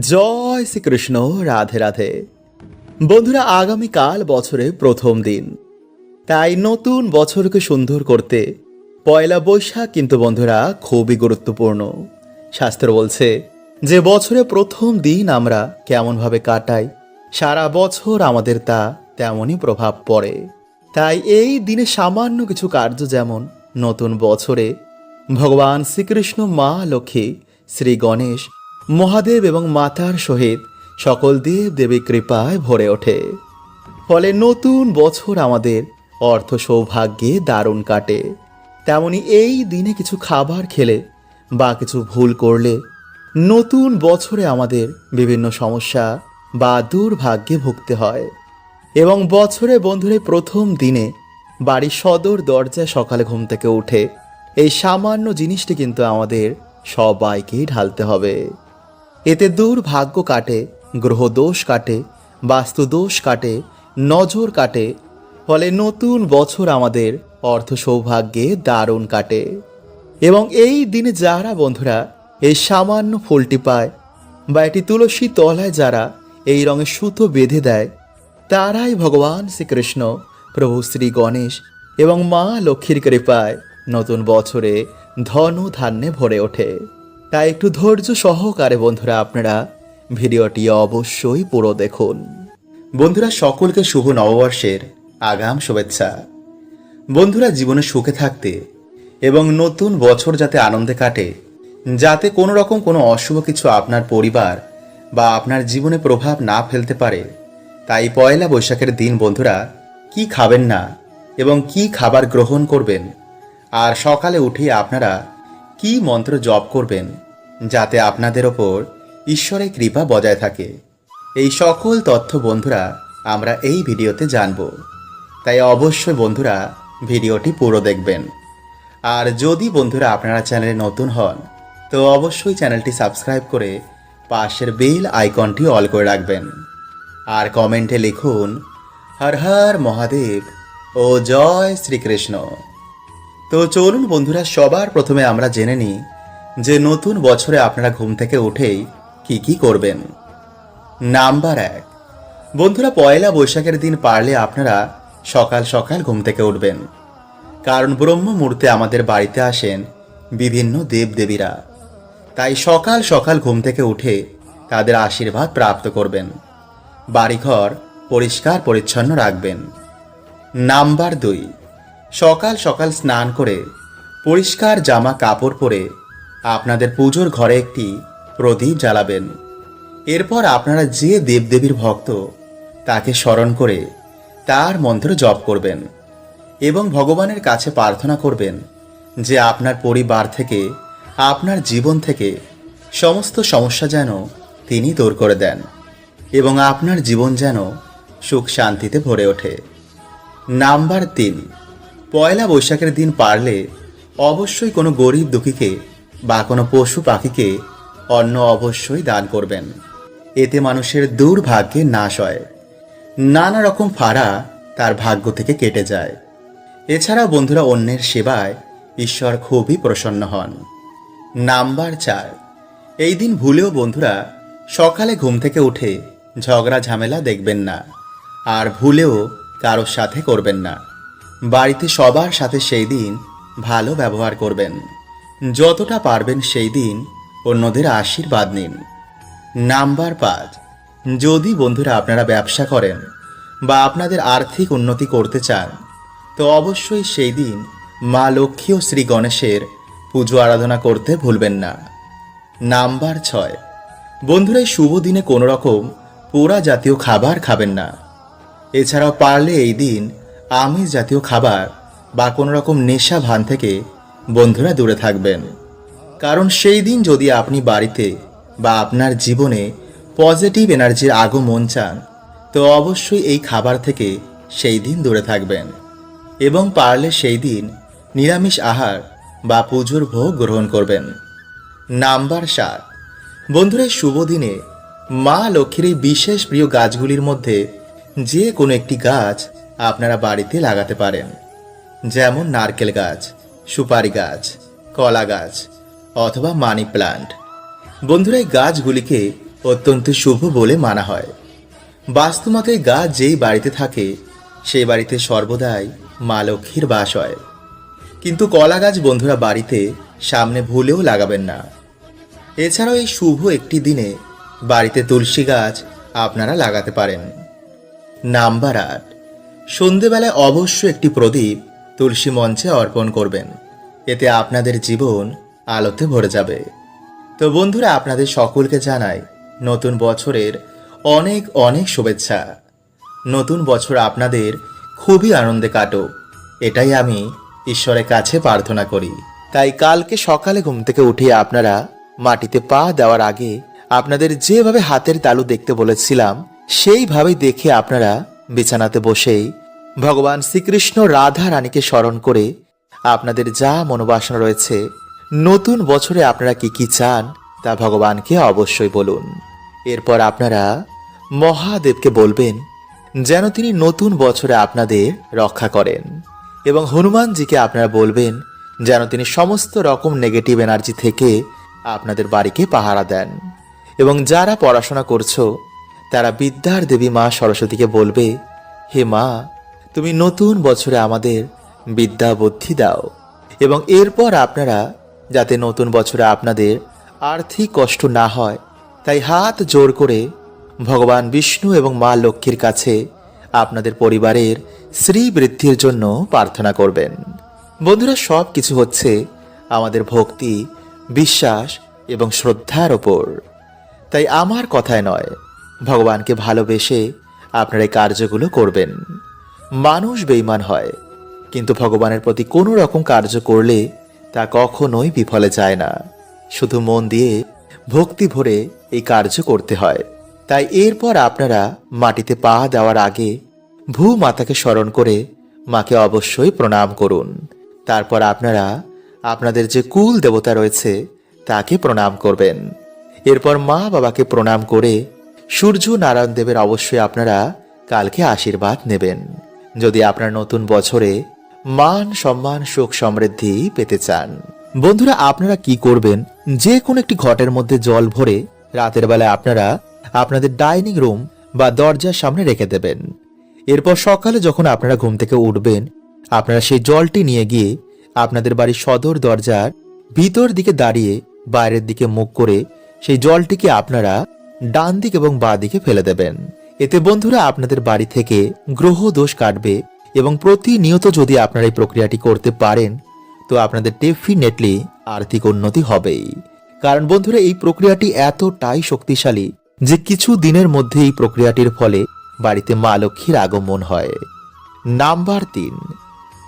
জয় শ্রীকৃষ্ণ, রাধে রাধে। বন্ধুরা, আগামীকাল বছরের প্রথম দিন। তাই নতুন বছরকে সুন্দর করতে পয়লা বৈশাখ কিন্তু বন্ধুরা খুবই গুরুত্বপূর্ণ। শাস্ত্র বলছে যে বছরে প্রথম দিন আমরা কেমনভাবে কাটাই, সারা বছর আমাদের তা তেমনই প্রভাব পড়ে। তাই এই দিনে সামান্য কিছু কার্য যেমন নতুন বছরে ভগবান শ্রীকৃষ্ণ মা লক্ষ্মী, শ্রী গণেশ মহাদেব এবং মাতার সহিত সকল দেব দেবী কৃপায় ভরে ওঠে। ফলে নতুন বছর আমাদের অর্থ সৌভাগ্যে দারুণ কাটে। তেমনি এই দিনে কিছু খাবার খেলে বা কিছু ভুল করলে নতুন বছরে আমাদের বিভিন্ন সমস্যা বা দুর্ভাগ্যে ভুগতে হয়। এবং বছরে বন্ধুরে প্রথম দিনে বাড়ির সদর দরজায় সকালে ঘুম থেকে উঠে এই সামান্য জিনিসটি কিন্তু আমাদের সবাইকেই ঢালতে হবে। এতে দুর্ভাগ্য কাটে, গ্রহদোষ কাটে, বাস্তুদোষ কাটে, নজর কাটে, ফলে নতুন বছর আমাদের অর্থ সৌভাগ্যে দারুণ কাটে। এবং এই দিনে যারা বন্ধুরা, এই সামান্য ফুলটি পায় বা এটি তুলসী তলায় যারা এই রঙের সুতো বেঁধে দেয়, তারাই ভগবান শ্রীকৃষ্ণ, প্রভু শ্রী গণেশ এবং মা লক্ষ্মীর কৃপায় নতুন বছরে ধন ধান্যে ভরে ওঠে। তাই একটু ধৈর্য সহকারে বন্ধুরা আপনারা ভিডিওটি অবশ্যই পুরো দেখুন। বন্ধুরা, সকলকে শুভ নববর্ষের আগাম শুভেচ্ছা। বন্ধুরা, জীবনে সুখে থাকতে এবং নতুন বছর যাতে আনন্দে কাটে, যাতে কোনো রকম কোনো অশুভ কিছু আপনার পরিবার বা আপনার জীবনে প্রভাব না ফেলতে পারে, তাই পয়লা বৈশাখের দিন বন্ধুরা, কি খাবেন না এবং কি খাবার গ্রহণ করবেন, আর সকালে উঠে আপনারা কি মন্ত্র জপ করবেন যাতে আপনাদের ওপর ঈশ্বরের কৃপা বজায় থাকে। এই সকল তথ্য বন্ধুরা, আমরা এই ভিডিওতে জানব। তাই অবশ্যই বন্ধুরা, ভিডিওটি পুরো দেখবেন। আর যদি বন্ধুরা আপনারা চ্যানেলে নতুন হন, তো অবশ্যই চ্যানেলটি সাবস্ক্রাইব করে পাশের বেল আইকনটি অল করে রাখবেন। আর কমেন্টে লিখুন, হর হর মহাদেব ও জয় শ্রীকৃষ্ণ। তো চলুন বন্ধুরা, সবার প্রথমে আমরা জেনে নিই যে নতুন বছরে আপনারা ঘুম থেকে উঠেই কি কি করবেন? নাম্বার এক। বন্ধুরা, পয়লা বৈশাখের দিন পারলে আপনারা সকাল সকাল ঘুম থেকে উঠবেন। কারণ ব্রহ্ম মুহূর্তে আমাদের বাড়িতে আসেন বিভিন্ন দেবদেবীরা। তাই সকাল সকাল ঘুম থেকে উঠে তাদের আশীর্বাদ প্রাপ্ত করবেন। বাড়িঘর পরিষ্কার পরিচ্ছন্ন রাখবেন। নাম্বার দুই। সকাল সকাল স্নান করে পরিষ্কার জামা কাপড় পরে আপনাদের পুজোর ঘরে একটি প্রদীপ জ্বালাবেন। এরপর আপনারা যে দেবদেবীর ভক্ত, তাকে স্মরণ করে তার মন্ত্র জপ করবেন এবং ভগবানের কাছে প্রার্থনা করবেন যে আপনার পরিবার থেকে, আপনার জীবন থেকে সমস্ত সমস্যা যেন তিনি দূর করে দেন এবং আপনার জীবন যেন সুখ শান্তিতে ভরে ওঠে। নাম্বার তিন, পয়লা বৈশাখের দিন পারলে অবশ্যই কোনো গরিব দুঃখীকে বা কোনো পশু পাখিকে অন্ন অবশ্যই দান করবেন। এতে মানুষের দুর্ভাগ্যে নাশ হয়। নানা রকম ফাড়া তার ভাগ্য থেকে কেটে যায়। এছাড়াও বন্ধুরা অন্যের সেবায় ঈশ্বর খুবই প্রসন্ন হন। নাম্বার চার। এই দিন ভুলেও বন্ধুরা সকালে ঘুম থেকে উঠে ঝগড়া ঝামেলা দেখবেন না। আর ভুলেও কারোর সাথে করবেন না। বাড়িতে সবার সাথে সেই দিন ভালো ব্যবহার করবেন। যতটা পারবেন সেই দিন অন্যদের আশীর্বাদ নিন। নাম্বার পাঁচ, যদি বন্ধুরা আপনারা ব্যবসা করেন বা আপনাদের আর্থিক উন্নতি করতে চান, তো অবশ্যই সেই দিন মা লক্ষ্মী ও শ্রী গণেশের পুজো আরাধনা করতে ভুলবেন না। নাম্বার ছয়, বন্ধুরা শুভ দিনে কোনো রকম পোড়া জাতীয় খাবার খাবেন না। এছাড়াও পারলে এই দিন আমিষ জাতীয় খাবার বা কোনো রকম নেশা ভান থেকে বন্ধুরা দূরে থাকবেন। কারণ সেই দিন যদি আপনি বাড়িতে বা আপনার জীবনে পজিটিভ এনার্জির আগমন চান, তো অবশ্যই এই খাবার থেকে সেই দিন দূরে থাকবেন এবং পারলে সেই দিন নিরামিষ আহার বা পুজোর ভোগ গ্রহণ করবেন। নাম্বার সাত। বন্ধুরা শুভ দিনে মা লক্ষ্মীর এই বিশেষ প্রিয় গাছগুলির মধ্যে যে কোনো একটি গাছ আপনারা বাড়িতে লাগাতে পারেন। যেমন নারকেল গাছ সুপারি গাছ, কলা গাছ অথবা মানি প্লান্ট। বন্ধুরা, এই গাছগুলিকে অত্যন্ত শুভ বলে মানা হয়। বাস্তুমতে গাছ যেই বাড়িতে থাকে সেই বাড়িতে সর্বদাই মা লক্ষ্মীর বাস হয়। কিন্তু কলা গাছ বন্ধুরা বাড়িতে সামনে ভুলেও লাগাবেন না। এছাড়াও এই শুভ একটি দিনে বাড়িতে তুলসী গাছ আপনারা লাগাতে পারেন। নাম্বার আট। সন্ধেবেলায় অবশ্য একটি প্রদীপ তুলসী মঞ্চে অর্পণ করবেন। এতে আপনাদের জীবন আলোতে ভরে যাবে। তো বন্ধুরা, আপনাদের সকলকে জানাই নতুন বছরের অনেক অনেক শুভেচ্ছা। নতুন বছর আপনাদের খুবই আনন্দে কাটুক। এটাই আমি ঈশ্বরের কাছে প্রার্থনা করি। তাই কালকে সকালে ঘুম থেকে উঠে আপনারা মাটিতে পা দেওয়ার আগে আপনাদের যেভাবে হাতের তালু দেখতে বলেছিলাম, সেইভাবেই দেখে আপনারা বিছানাতে বসেই ভগবান শ্রীকৃষ্ণ রাধা রানীকে স্মরণ করে আপনাদের যা মনোবাসনা রয়েছে, নতুন বছরে আপনারা কি কি চান, তা ভগবানকে অবশ্যই বলুন। এরপর আপনারা মহাদেবকে বলবেন, যেন তিনি নতুন বছরে আপনাদের রক্ষা করেন। এবং হনুমানজিকে আপনারা বলবেন, যেন তিনি সমস্ত রকম নেগেটিভ এনার্জি থেকে আপনাদের বাড়িকে পাহারা দেন। এবং যারা পড়াশোনা করছ, তারা বিদ্যার দেবী মা সরস্বতীকে বলবে, হে মা তুমি নতুন বছরে আমাদের বিদ্যা বুদ্ধি দাও এবং এরপর আপনারা যাতে নতুন বছরে আপনাদের আর্থিক কষ্ট না হয়, তাই হাত জোর করে ভগবান বিষ্ণু এবং মা লক্ষ্মীর কাছে আপনাদের পরিবারের শ্রী বৃদ্ধির জন্য প্রার্থনা করবেন। বন্ধুরা, সব কিছু হচ্ছে আমাদের ভক্তি, বিশ্বাস এবং শ্রদ্ধার ওপর। তাই আমার কথায় নয়, ভগবানকে ভালোবেসে আপনারা এই কার্যগুলো করবেন। মানুষ বেইমান হয়। কিন্তু ভগবানের প্রতি কোনো রকম কার্য করলে তা কখনোই বিফলে যায় না। শুধু মন দিয়ে ভক্তি ভরে এই কার্য করতে হয়। তাই এরপর আপনারা মাটিতে পা দেওয়ার আগে ভূ মাতাকে স্মরণ করে মাকে অবশ্যই প্রণাম করুন। তারপর আপনারা আপনাদের যে কুল দেবতা রয়েছে, তাকে প্রণাম করবেন। এরপর মা বাবাকে প্রণাম করে সূর্য নারায়ণ দেবের অবশ্যই আপনারা কালকে আশীর্বাদ নেবেন। যদি আপনার নতুন বছরে মান, সম্মান, সুখ সমৃদ্ধি পেতে চান। বন্ধুরা, আপনারা কি করবেন? যে কোনো একটি ঘটের মধ্যে জল ভরে রাতের বেলায় আপনারা আপনাদের ডাইনিং রুম বা দরজার সামনে রেখে দেবেন। এরপর সকালে যখন আপনারা ঘুম থেকে উঠবেন, আপনারা সেই জলটি নিয়ে গিয়ে আপনাদের বাড়ির সদর দরজার ভিতর দিকে দাঁড়িয়ে বাইরের দিকে মুখ করে সেই জলটিকে আপনারা ডান দিক এবং বাঁ দিকে ফেলে দেবেন। এতে বন্ধুরা আপনাদের বাড়ি থেকে গ্রহ দোষ কাটবে এবং প্রতিনিয়ত যদি আপনারা এই প্রক্রিয়াটি করতে পারেন, তো আপনাদের ডেফিনেটলি আর্থিক উন্নতি হবেই। কারণ বন্ধুরা, এই প্রক্রিয়াটি এতটাই শক্তিশালী যে কিছু দিনের মধ্যে এই প্রক্রিয়াটির ফলে বাড়িতে মা লক্ষ্মীর আগমন হয়। নাম্বার তিন,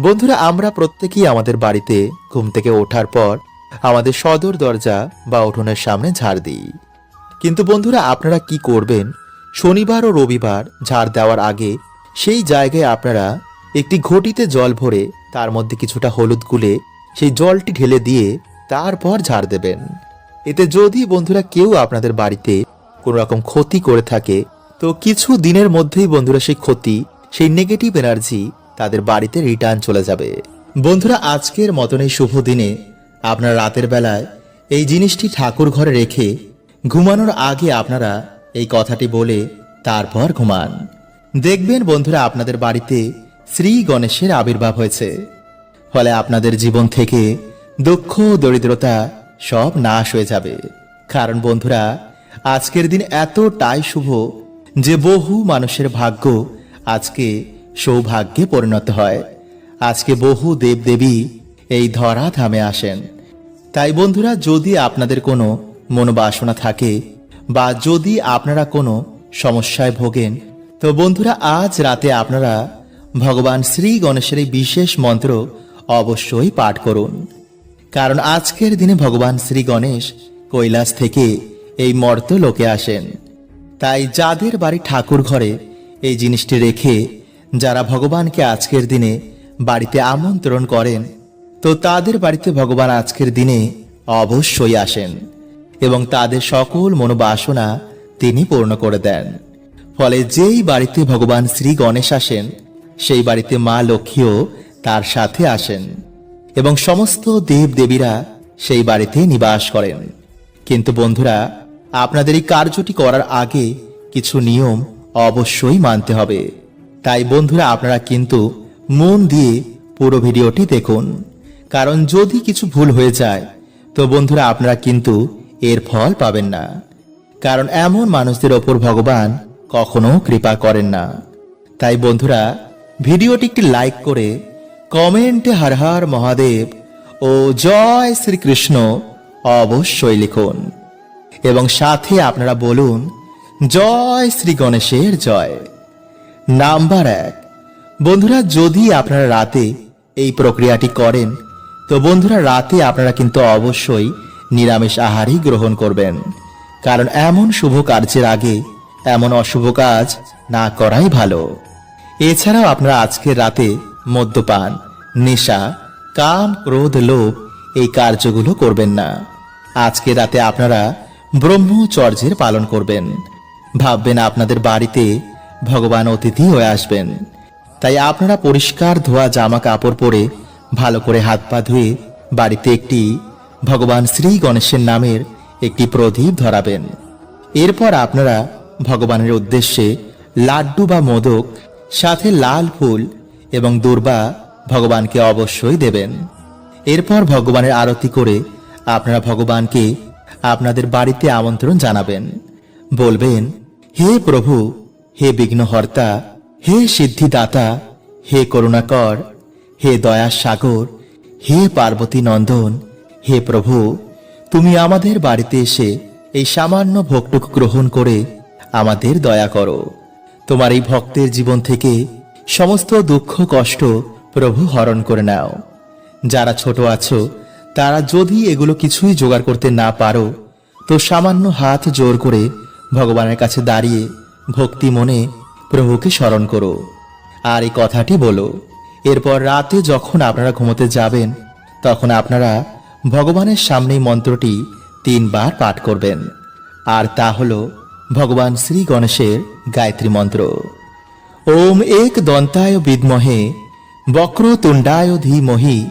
বন্ধুরা, আমরা প্রত্যেকেই আমাদের বাড়িতে ঘুম থেকে ওঠার পর আমাদের সদর দরজা বা উঠোনের সামনে ঝাড় দিই। কিন্তু বন্ধুরা, আপনারা কি করবেন শনিবার ও রবিবার ঝাড় দেওয়ার আগে সেই জায়গায় আপনারা একটি ঘটিতে জল ভরে তার মধ্যে কিছুটা হলুদ গুলে সেই জলটি ঢেলে দিয়ে তারপর ঝাড় দেবেন। এতে যদি বন্ধুরা কেউ আপনাদের বাড়িতে কোনো রকম ক্ষতি করে থাকে, তো কিছু দিনের মধ্যেই বন্ধুরা সেই ক্ষতি, সেই নেগেটিভ এনার্জি তাদের বাড়িতে রিটার্ন চলে যাবে। বন্ধুরা, আজকের মতন এই শুভ দিনে আপনারা রাতের বেলায় এই জিনিসটি ঠাকুর ঘরে রেখে ঘুমানোর আগে আপনারা এই কথাটি বলে তারপর ঘুমান। দেখবেন বন্ধুরা, আপনাদের বাড়িতে শ্রী গণেশের আবির্ভাব হয়েছে। ফলে আপনাদের জীবন থেকে দুঃখ, দরিদ্রতা সব নাশ হয়ে যাবে। কারণ বন্ধুরা, আজকের দিন এতটাই শুভ যে বহু মানুষের ভাগ্য আজকে সৌভাগ্যে পরিণত হয়। আজকে বহু দেবদেবী এই ধরা ধামে আসেন। তাই বন্ধুরা, যদি আপনাদের কোনো মনোবাসনা থাকে বা যদি আপনারা কোনো সমস্যায় ভোগেন, তো বন্ধুরা আজ রাতে আপনারা ভগবান শ্রী গণেশের এই বিশেষ মন্ত্র অবশ্যই পাঠ করুন। কারণ আজকের দিনে ভগবান শ্রী গণেশ কৈলাস থেকে এই মর্ত লোকে আসেন। তাই যাদের বাড়ি ঠাকুর ঘরে এই জিনিসটি রেখে যারা ভগবানকে আজকের দিনে বাড়িতে আমন্ত্রণ করেন, তো তাদের বাড়িতে ভগবান আজকের দিনে অবশ্যই আসেন। এবং তাদের সকল মনোবাসনা তিনি পূর্ণ করে দেন। ফলে যেই বাড়িতে ভগবান শ্রী গণেশ আসেন, সেই বাড়িতে মা লক্ষ্মীও তার সাথে আসেন এবং সমস্ত দেব দেবীরা সেই বাড়িতে নিবাস করেন। কিন্তু বন্ধুরা, আপনাদের এই কার্যটি করার আগে কিছু নিয়ম অবশ্যই মানতে হবে। তাই বন্ধুরা, আপনারা কিন্তু মন দিয়ে পুরো ভিডিওটি দেখুন। কারণ যদি কিছু ভুল হয়ে যায়, তো বন্ধুরা, আপনারা কিন্তু এর ফল পাবেন না। কারণ এমন মানুষদের ওপর ভগবান কখনো কৃপা করেন না। তাই বন্ধুরা, ভিডিওটি একটি লাইক করে কমেন্টে হর হর মহাদেব ও জয় শ্রীকৃষ্ণ অবশ্যই লিখুন। এবং সাথে আপনারা বলুন, জয় শ্রী গণেশের জয়। নাম্বার এক। বন্ধুরা, যদি আপনারা রাতে এই প্রক্রিয়াটি করেন, তো বন্ধুরা, রাতে আপনারা কিন্তু অবশ্যই নিরামিষ আহারই গ্রহণ করবেন। কারণ এমন শুভ কার্যের আগে এমন অশুভ কাজ না করাই ভালো। এছাড়াও আপনারা আজকের রাতে মদ্যপান, নেশা, কাম, ক্রোধ, লোভ এই কার্যগুলো করবেন না। আজকে রাতে আপনারা ব্রহ্মচর্যের পালন করবেন। ভাববেন আপনাদের বাড়িতে ভগবান অতিথি হয়ে আসবেন। তাই আপনারা পরিষ্কার ধোয়া জামা কাপড় পরে ভালো করে হাত পা ধুয়ে বাড়িতে একটি ভগবান শ্রী গণেশের নামের একটি প্রদীপ ধরাবেন। এরপর আপনারা ভগবানের উদ্দেশ্যে লাড্ডু বা মোদক, সাথে লাল ফুল এবং দুর্বা ভগবানকে অবশ্যই দেবেন। এরপর ভগবানের আরতি করে আপনারা ভগবানকে আপনাদের বাড়িতে আমন্ত্রণ জানাবেন। বলবেন, হে প্রভু, হে বিঘ্নহর্তা, হে সিদ্ধিদাতা, হে করুণাকর, হে দয়া সাগর হে পার্বতী নন্দন হে প্রভু, তুমি আমাদের বাড়িতে এসে এই সামান্য ভোগটুকু গ্রহণ করে আমাদের দয়া করো। তোমার এই ভক্তের জীবন থেকে সমস্ত দুঃখ, কষ্ট প্রভু হরণ করে নাও। যারা ছোট আছো, তারা যদি এগুলো কিছুই জোগাড় করতে না পারো, তো সামান্য হাত জোর করে ভগবানের কাছে দাঁড়িয়ে ভক্তি মনে প্রভুকে স্মরণ করো। আর এই কথাটি বলো, এরপর রাতে যখন আপনারা ঘুমোতে যাবেন, তখন আপনারা ভগবানের সামনে মন্ত্রটি তিনবার পাঠ করবেন। আর তা হল ভগবান শ্রী গণেশের গায়ত্রী মন্ত্র। ওম এক দন্তায় বিদ্মহে, বক্রতুণ্ডায় ধীমহি,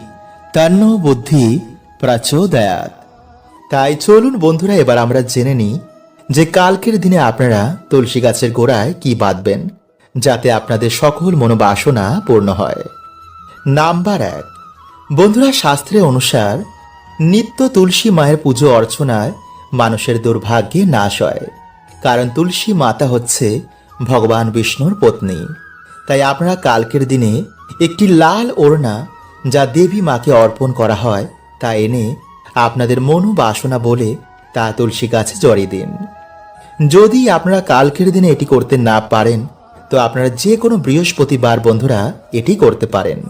তন্ন বুদ্ধি প্রচোদয়াত। তাই চলুন বন্ধুরা, এবার আমরা জেনে নিই যে কালকের দিনে আপনারা তুলসী গাছের গোড়ায় কি বাঁধবেন, যাতে আপনাদের সকল মনোবাসনা পূর্ণ হয়। নাম্বার এক। বন্ধুরা শাস্ত্রে অনুসার নিত্য তুলসী মায়ের পুজো অর্চনায় মানুষের দুর্ভাগ্যে নাশ হয়। কারণ তুলসী মাতা হচ্ছে ভগবান বিষ্ণুর পত্নী। তাই আপনারা কালকের দিনে একটি লাল ওড়না যা দেবী মাকে অর্পণ করা হয়, তা এনে আপনাদের মনোবাসনা বলে তা তুলসী গাছে জড়িয়ে দিন। যদি আপনারা কালকের দিনে এটি করতে না পারেন, তো আপনারা যে কোনো বৃহস্পতিবার বন্ধুরা এটি করতে পারেন।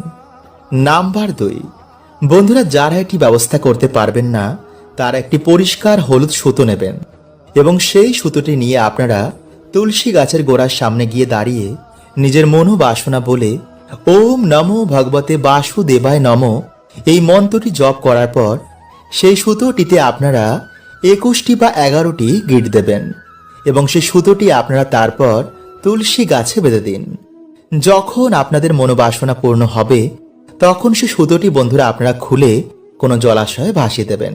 নাম্বার দুই বন্ধুরা, যারা এটি ব্যবস্থা করতে পারবেন না, তারা একটি পরিষ্কার হলুদ সুতো নেবেন এবং সেই সুতোটি নিয়ে আপনারা তুলসী গাছের গোড়ার সামনে গিয়ে দাঁড়িয়ে নিজের মনোবাসনা বলে ওম নমো ভগবতে বাসুদেবায় নম এই মন্ত্রটি জপ করার পর সেই সুতোটিতে আপনারা একুশটি বা এগারোটি গিট দেবেন এবং সেই সুতোটি আপনারা তারপর তুলসী গাছে বেঁধে দিন। যখন আপনাদের মনোবাসনা পূর্ণ হবে তখন সে সুতোটি বন্ধুরা আপনারা খুলে কোনো জলাশয়ে ভাসিয়ে দেবেন।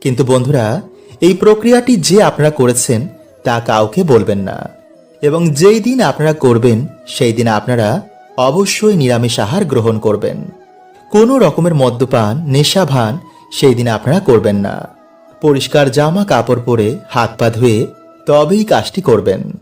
কিন্তু বন্ধুরা, এই প্রক্রিয়াটি যে আপনারা করেছেন তা কাউকে বলবেন না। এবং যেই দিন আপনারা করবেন, সেই দিন আপনারা অবশ্যই নিরামিষ আহার গ্রহণ করবেন। কোনো রকমের মদ্যপান নেশা ভান সেই দিন আপনারা করবেন না। পরিষ্কার জামা কাপড় পরে হাত পা ধুয়ে তবেই কাজটি করবেন।